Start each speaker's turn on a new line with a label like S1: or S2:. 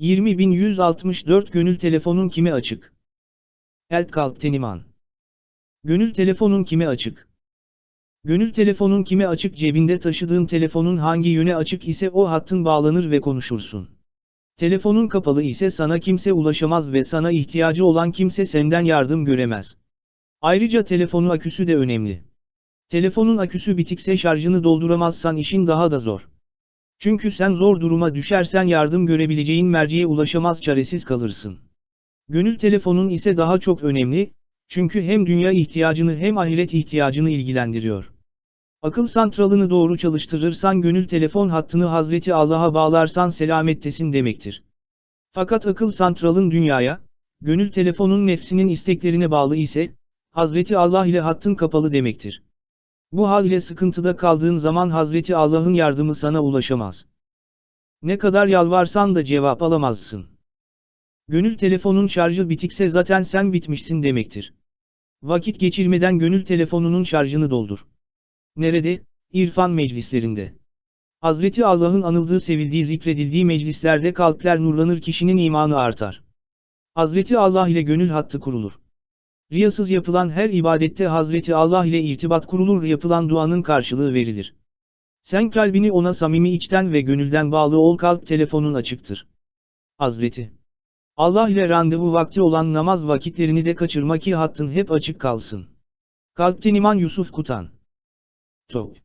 S1: 20164 Gönül telefonun kime açık? Elp Kalpten İman. Gönül telefonun kime açık? Gönül telefonun kime açık cebinde taşıdığın telefonun hangi yöne açık ise o hattın bağlanır ve konuşursun. Telefonun kapalı ise sana kimse ulaşamaz ve sana ihtiyacı olan kimse senden yardım göremez. Ayrıca telefonun aküsü de önemli. Telefonun aküsü bitikse şarjını dolduramazsan işin daha da zor. Çünkü sen zor duruma düşersen yardım görebileceğin merciye ulaşamaz çaresiz kalırsın. Gönül telefonun ise daha çok önemli, çünkü hem dünya ihtiyacını hem ahiret ihtiyacını ilgilendiriyor. Akıl santralını doğru çalıştırırsan gönül telefon hattını Hazreti Allah'a bağlarsan selamettesin demektir. Fakat akıl santralın dünyaya, gönül telefonun nefsinin isteklerine bağlı ise, Hazreti Allah ile hattın kapalı demektir. Bu hal ile sıkıntıda kaldığın zaman Hazreti Allah'ın yardımı sana ulaşamaz. Ne kadar yalvarsan da cevap alamazsın. Gönül telefonun şarjı bitikse zaten sen bitmişsin demektir. Vakit geçirmeden gönül telefonunun şarjını doldur. Nerede? İrfan meclislerinde. Hazreti Allah'ın anıldığı sevildiği zikredildiği meclislerde kalpler nurlanır kişinin imanı artar. Hazreti Allah ile gönül hattı kurulur. Riyasız yapılan her ibadette Hazreti Allah ile irtibat kurulur yapılan duanın karşılığı verilir. Sen kalbini ona samimi içten ve gönülden bağlı ol kalp telefonun açıktır. Hazreti Allah ile randevu vakti olan namaz vakitlerini de kaçırma ki hattın hep açık kalsın. Kalpten iman Yusuf Kutan Top